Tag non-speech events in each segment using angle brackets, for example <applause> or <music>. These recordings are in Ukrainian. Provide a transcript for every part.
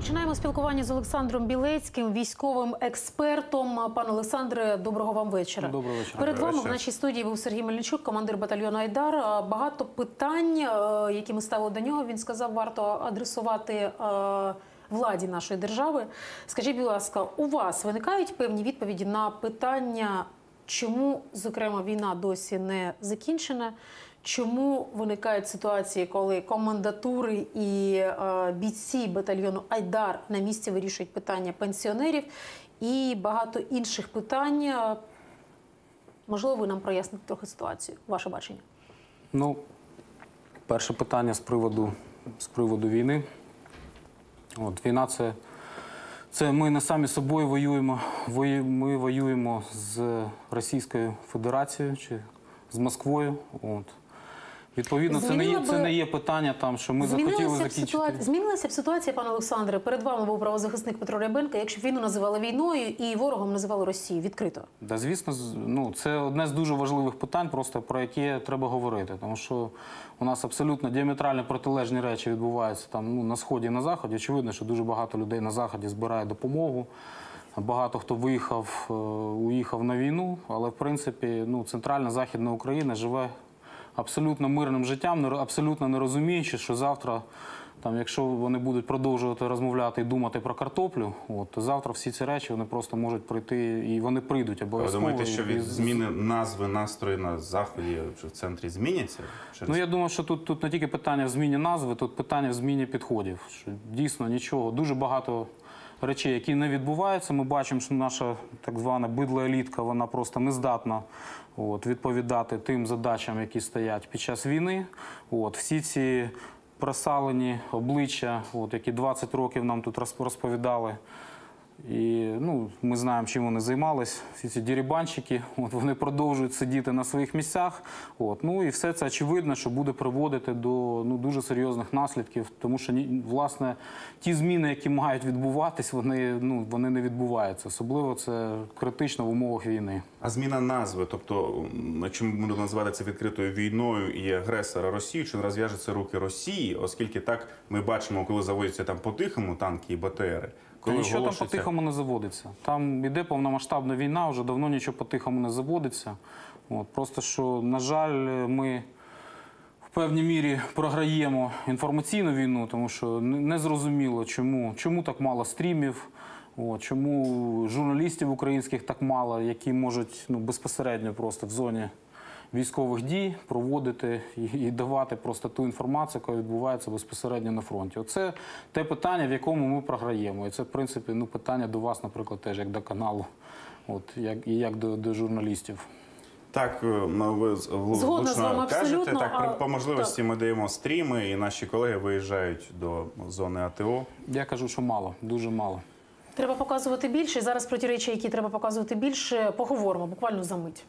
Починаємо спілкування з Олександром Білецьким, військовим експертом. Пане Олександре, доброго вам вечора. Доброго вечора. Перед Доброго вами в нашій студії був Сергій Мельничук, командир батальйону Айдар. Багато питань, які ми ставили до нього. Він сказав, варто адресувати владі нашої держави. Скажіть, будь ласка, у вас виникають певні відповіді на питання, чому, зокрема, війна досі не закінчена? Чому виникають ситуації, коли командатури і е, бійці батальйону Айдар на місці вирішують питання пенсіонерів і багато інших питань? Е, Можливо, ви нам проясните трохи ситуацію, ваше бачення. Ну, перше питання з приводу, з приводу війни. От, війна це, це ми не самі собою воюємо. Вою- Ми воюємо з Російською Федерацією чи з Москвою. От. Відповідно, це не, є, це не є питання, там, що ми захотіли закінчити. ситуація, змінилася б ситуація, пане Олександре. Перед вами був правозахисник Петро Рябенко. Якщо б війну називали війною і ворогом називали Росію відкрито. Да, звісно, ну це одне з дуже важливих питань, просто про яке треба говорити. Тому що у нас абсолютно діаметрально протилежні речі відбуваються там ну, на сході і на заході. Очевидно, що дуже багато людей на заході збирає допомогу. Багато хто виїхав, е, уїхав на війну, але в принципі ну, центральна західна Україна живе абсолютно мирним життям, абсолютно не розуміючи, що завтра, там, якщо вони будуть продовжувати розмовляти і думати про картоплю, от, то завтра всі ці речі вони просто можуть прийти і вони прийдуть Ви обов'язково. думаєте, що від зміни назви настрої на заході чи в центрі зміняться? Через... Ну я думаю, що тут, тут не тільки питання в зміні назви, тут питання в зміні підходів. Що дійсно нічого, дуже багато речей, які не відбуваються. Ми бачимо, що наша так звана бидла елітка, вона просто не здатна от, відповідати тим задачам, які стоять під час війни. От, всі ці просалені обличчя, от, які 20 років нам тут розп- розповідали. І ну, ми знаємо, чим вони займались. Всі ці дірібанщики, от вони продовжують сидіти на своїх місцях. От, ну і все це очевидно, що буде приводити до ну, дуже серйозних наслідків, тому що власне ті зміни, які мають відбуватись, вони, ну, вони не відбуваються. Особливо це критично в умовах війни. А зміна назви, тобто м, чому ми будемо називати це відкритою війною і агресора Росії, чи розв'яжеться руки Росії, оскільки так ми бачимо, коли заводяться там по-тихому танки і БТРи. Коли нічого там по-тихому не заводиться. Там іде повномасштабна війна, вже давно нічого по-тихому не заводиться. От, просто що, на жаль, ми в певній мірі програємо інформаційну війну, тому що не зрозуміло, чому, чому так мало стрімів, от, чому журналістів українських так мало, які можуть ну, безпосередньо просто в зоні військових дій проводити і, давати просто ту інформацію, яка відбувається безпосередньо на фронті. Оце те питання, в якому ми програємо. І це, в принципі, ну, питання до вас, наприклад, теж як до каналу, от, як, і як до, до журналістів. Так, е, ну, ви Згодна з влучно вами кажете. абсолютно, Так, а- при- по можливості ми даємо стріми, і наші колеги виїжджають до зони АТО. Я кажу, що мало, дуже мало. Треба показувати більше. І зараз про ті речі, які треба показувати більше, поговоримо буквально за мить.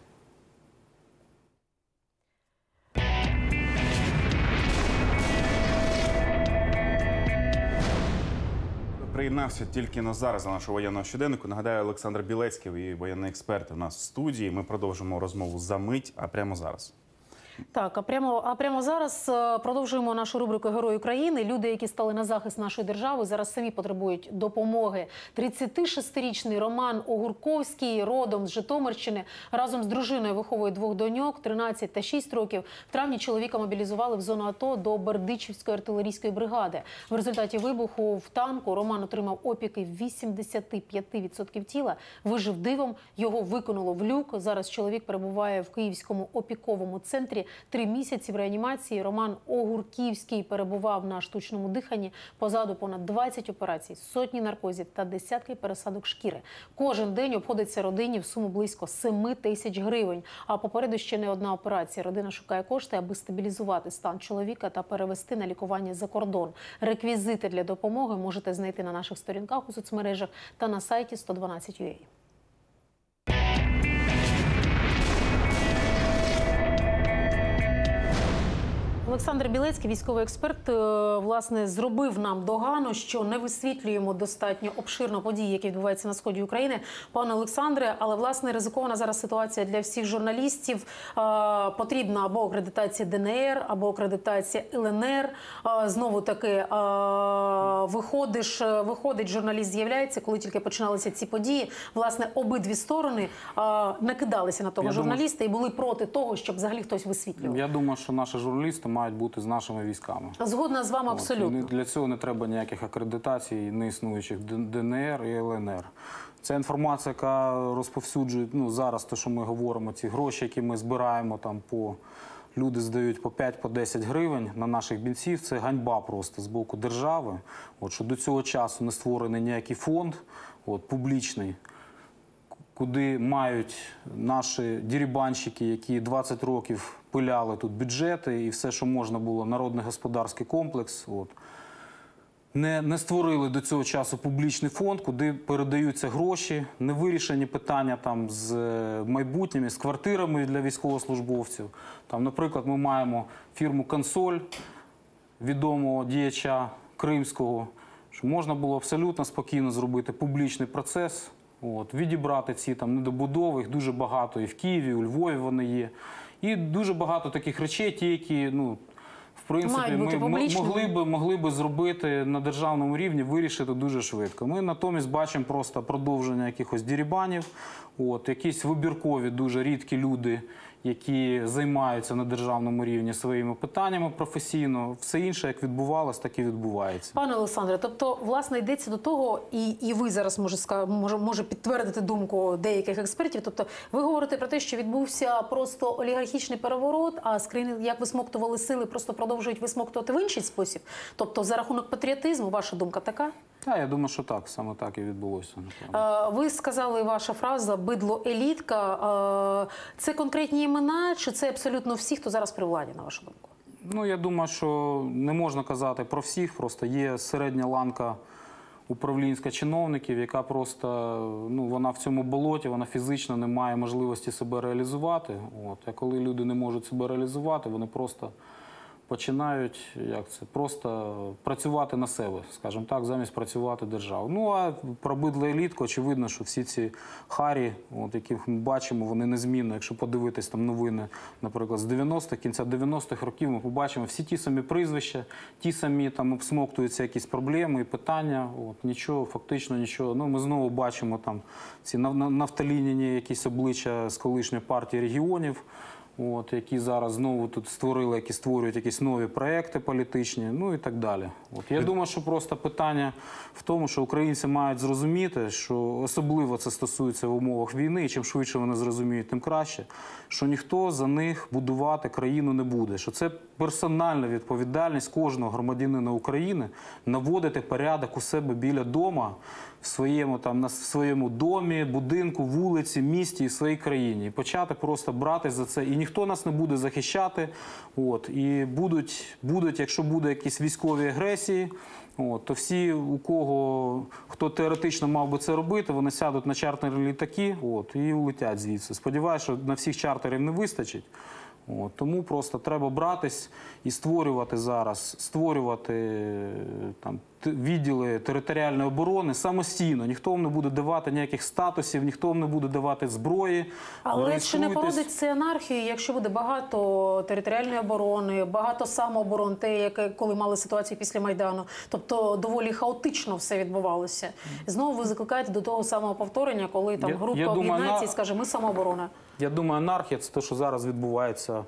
Приєднався тільки на зараз до нашого воєнного щоденнику. Нагадаю, Олександр Білецький воєнний експерт у нас в студії. Ми продовжимо розмову за мить, а прямо зараз. Так, а прямо, а прямо зараз е, продовжуємо нашу рубрику Герої України. Люди, які стали на захист нашої держави, зараз самі потребують допомоги. 36-річний Роман Огурковський, родом з Житомирщини, разом з дружиною виховує двох доньок, 13 та 6 років. В травні чоловіка мобілізували в зону АТО до Бердичівської артилерійської бригади. В результаті вибуху в танку Роман отримав опіки 85% тіла. Вижив дивом, його викинуло в люк. Зараз чоловік перебуває в Київському опіковому центрі. Три місяці в реанімації. Роман Огурківський перебував на штучному диханні. Позаду понад 20 операцій, сотні наркозів та десятки пересадок шкіри. Кожен день обходиться родині в суму близько 7 тисяч гривень. А попереду ще не одна операція. Родина шукає кошти, аби стабілізувати стан чоловіка та перевести на лікування за кордон. Реквізити для допомоги можете знайти на наших сторінках у соцмережах та на сайті 112.ua. Олександр Білецький, військовий експерт, е, власне, зробив нам догану, що не висвітлюємо достатньо обширно події, які відбуваються на сході України. Пане Олександре, але власне ризикована зараз ситуація для всіх журналістів. Е, Потрібна або акредитація ДНР, або акредитація ЛНР. Е, Знову таки виходиш, виходить журналіст, з'являється, коли тільки починалися ці події. Власне, обидві сторони накидалися на того Я думаю, журналіста і були проти того, щоб взагалі хтось висвітлював. Я думаю, що наші журналісти мають бути з нашими військами. Згодна з вами абсолютно. Для цього не треба ніяких акредитацій неіснуючих Д- ДНР і ЛНР. Ця інформація, яка розповсюджує ну, зараз, те, що ми говоримо, ці гроші, які ми збираємо там по. Люди здають по 5-10 гривень на наших бійців. Це ганьба просто з боку держави. От що до цього часу не створений ніякий фонд, от публічний, куди мають наші дірібанщики, які 20 років пиляли тут бюджети і все, що можна було, народний господарський комплекс. От. Не, не створили до цього часу публічний фонд, куди передаються гроші, не вирішені питання там з е, майбутніми, з квартирами для військовослужбовців. Там, наприклад, ми маємо фірму Консоль, відомого діяча кримського, що можна було абсолютно спокійно зробити публічний процес, от, відібрати ці там недобудови, їх дуже багато і в Києві, і у Львові вони є. І дуже багато таких речей, ті, які ну, в принципі ми могли би, могли би зробити на державному рівні, вирішити дуже швидко. Ми натомість бачимо просто продовження якихось дірібанів, от, якісь вибіркові, дуже рідкі люди, які займаються на державному рівні своїми питаннями професійно. Все інше, як відбувалось, так і відбувається. Пане Олександре, тобто, власне, йдеться до того, і, і ви зараз може, може, може підтвердити думку деяких експертів. Тобто, ви говорите про те, що відбувся просто олігархічний переворот, а з країни, як висмоктували сили, просто продовжують висмоктувати в інший спосіб. Тобто, за рахунок патріотизму, ваша думка така? Та, я думаю, що так, саме так і відбулося. Напевно. Ви сказали ваша фраза бидло елітка. Це конкретні імена, чи це абсолютно всі, хто зараз при владі, на вашу думку? Ну, я думаю, що не можна казати про всіх, просто є середня ланка управлінська чиновників, яка просто ну, вона в цьому болоті, вона фізично не має можливості себе реалізувати. От. А коли люди не можуть себе реалізувати, вони просто починають як це, просто працювати на себе, скажімо так, замість працювати державу. Ну а про бидло елітку, очевидно, що всі ці харі, от, яких ми бачимо, вони незмінно. Якщо подивитись там новини, наприклад, з 90-х, кінця 90-х років, ми побачимо всі ті самі прізвища, ті самі там обсмоктуються якісь проблеми і питання. От, нічого, фактично нічого. Ну, ми знову бачимо там ці нафталіняні якісь обличчя з колишньої партії регіонів. От, які зараз знову тут створили, які створюють якісь нові проекти політичні, ну і так далі. От я думаю, що просто питання в тому, що українці мають зрозуміти, що особливо це стосується в умовах війни, і чим швидше вони зрозуміють, тим краще, що ніхто за них будувати країну не буде. Що це персональна відповідальність кожного громадянина України наводити порядок у себе біля дома в своєму там на в своєму домі, будинку, вулиці, місті і своїй країні, і почати просто брати за це. І ніхто нас не буде захищати. От і будуть, будуть, якщо буде якісь військові агресії. От, то всі, у кого хто теоретично мав би це робити, вони сядуть на чартерні літаки от, і улетять звідси. Сподіваюся, що на всіх чартерів не вистачить. От, тому просто треба братись і створювати зараз, створювати е, там відділи територіальної оборони самостійно. Ніхто вам не буде давати ніяких статусів, ніхто вам не буде давати зброї. Але чи не породить це анархію, якщо буде багато територіальної оборони, багато самооборон, те, яке коли мали ситуацію після майдану, тобто доволі хаотично все відбувалося. Знову ви закликаєте до того самого повторення, коли там група об'єднається і скаже, ми самооборона. Я думаю, анархія це те, що зараз відбувається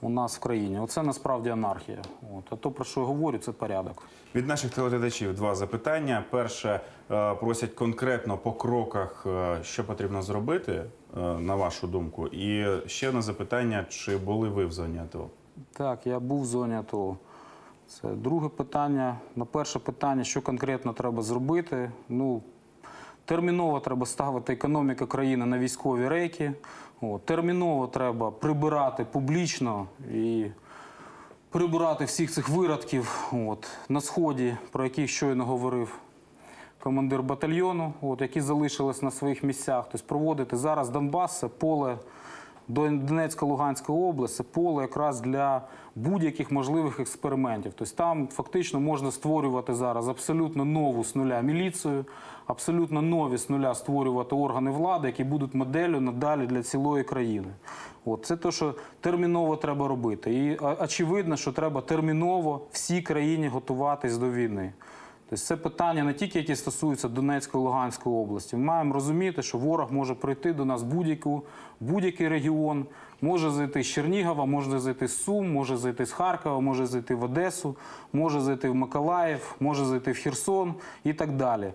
у нас в країні. Оце насправді анархія. От. А то, про що я говорю, це порядок. Від наших телеглядачів два запитання. Перше е, просять конкретно по кроках, е, що потрібно зробити, е, на вашу думку. І ще одне запитання: чи були ви в зоні АТО? Так, я був в зоні АТО. Це друге питання. На перше питання, що конкретно треба зробити. Ну, терміново треба ставити економіку країни на військові рейки. От, терміново треба прибирати публічно і прибирати всіх цих виродків от, на сході, про яких щойно говорив командир батальйону, от, які залишились на своїх місцях. Тобто проводити зараз Донбас це поле Донецька, Луганська область поле якраз для будь-яких можливих експериментів. Тобто там фактично можна створювати зараз абсолютно нову з нуля міліцію, абсолютно нові з нуля створювати органи влади, які будуть моделлю надалі для цілої країни. От це те, що терміново треба робити. І очевидно, що треба терміново всій країні готуватись до війни. Тобто це питання не тільки які стосуються Донецької Луганської області. Ми маємо розуміти, що ворог може прийти до нас будь-яку, будь-який регіон, може зайти з Чернігова, може зайти з Сум, може зайти з Харкова, може зайти в Одесу, може зайти в Миколаїв, може зайти в Херсон і так далі.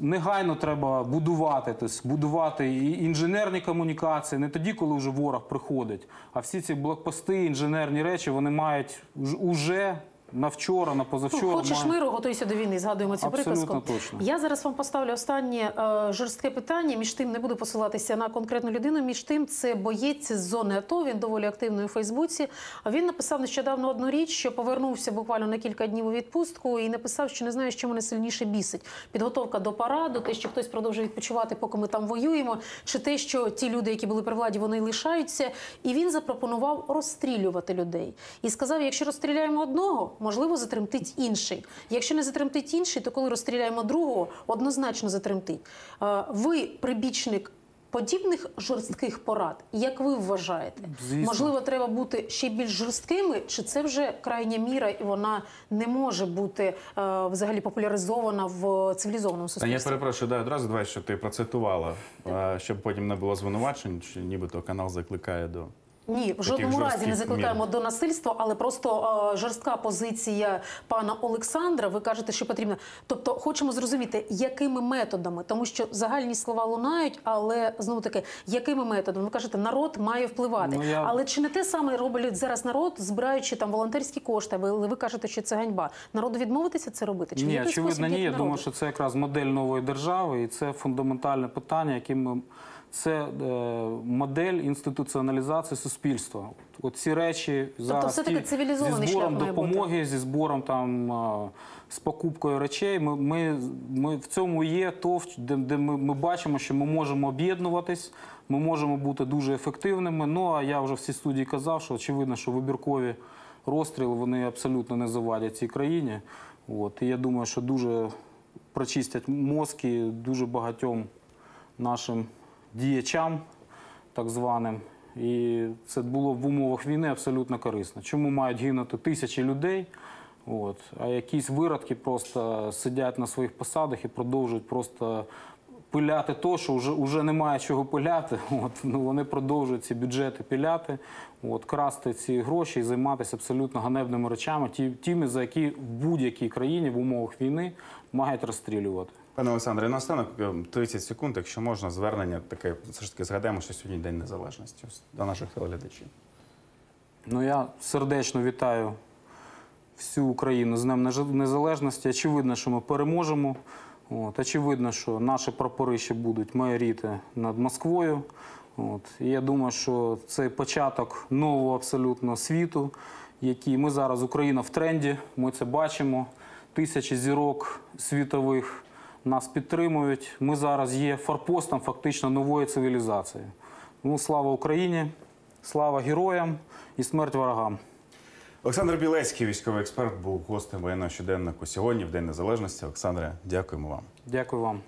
Негайно треба будувати, тобто будувати інженерні комунікації не тоді, коли вже ворог приходить, а всі ці блокпости, інженерні речі вони мають уже на вчора, на позавчора. Ну, хочеш миру, готуйся до війни. Згадуємо цю Абсолютно приказку. точно. Я зараз вам поставлю останнє е, жорстке питання. Між тим не буду посилатися на конкретну людину. Між тим, це боєць з зони АТО. Він доволі активний у Фейсбуці. Він написав нещодавно одну річ, що повернувся буквально на кілька днів у відпустку, і написав, що не знає, що мене сильніше бісить. Підготовка до параду, те, що хтось продовжує відпочивати, поки ми там воюємо, чи те, що ті люди, які були при владі, вони лишаються. І він запропонував розстрілювати людей. І сказав: якщо розстріляємо одного, можливо, затремтить інший. Якщо не затремтить інший, то коли розстріляємо другого, однозначно затремтить. Е, Ви прибічник. Подібних жорстких порад, як ви вважаєте, Звісно. можливо, треба бути ще більш жорсткими, чи це вже крайня міра, і вона не може бути е, взагалі популяризована в цивілізованому суспільстві? я перепрошую, да, одразу давай, що ти процитувала, е, щоб потім не було звинувачень, що нібито канал закликає до. Ні, в жодному разі не закликаємо мір. до насильства, але просто е, жорстка позиція пана Олександра. Ви кажете, що потрібно. Тобто, хочемо зрозуміти, якими методами, тому що загальні слова лунають, але знову таки, якими методами? Ви кажете, народ має впливати. Ну, я- Але чи не те саме роблять зараз народ, збираючи там волонтерські кошти? Ви, ви кажете, що це ганьба. Народу відмовитися це робити? Чи Ні, очевидно, ні. Я народу? думаю, що це якраз модель нової держави, і це фундаментальне питання, яким ми. Це е, модель інституціоналізації суспільства. От ці речі зараз Тобто все-таки ті- цивілізований зі збором шлях має бути. допомоги, зі збором там е, з покупкою речей. Ми, ми, ми в цьому є то, де, де ми, ми бачимо, що ми можемо об'єднуватись, ми можемо бути дуже ефективними. Ну а я вже в цій студії казав, що очевидно, що вибіркові розстріли вони абсолютно не завадять цій країні. От і я думаю, що дуже прочистять мозки дуже багатьом нашим діячам, так званим. І це було в умовах війни абсолютно корисно. Чому мають гинути тисячі людей? От, а якісь виродки просто сидять на своїх посадах і продовжують просто пиляти то, що вже, вже немає чого пиляти. <laughs> От, ну, вони продовжують ці бюджети пиляти, от, красти ці гроші і займатися абсолютно ганебними речами, ті, тими, за які в будь-якій країні в умовах війни мають розстрілювати. Пане Олександре, е, 30 секунд, якщо можна, звернення таке, все ж таки згадаємо, що сьогодні День Незалежності до наших телеглядачів. Ну, я сердечно вітаю всю Україну з Днем Незалежності. Очевидно, що ми переможемо. От, очевидно, що наші прапори ще будуть майоріти над Москвою. От, і я думаю, що це початок нового абсолютно світу, який ми зараз Україна в тренді. Ми це бачимо. Тисячі зірок світових нас підтримують. Ми зараз є форпостом фактично нової цивілізації. Ну, слава Україні, слава героям і смерть ворогам. Олександр Білецький, військовий експерт, був гостем воєнного щоденнику сьогодні, в День Незалежності. Олександре, дякуємо вам. Дякую вам.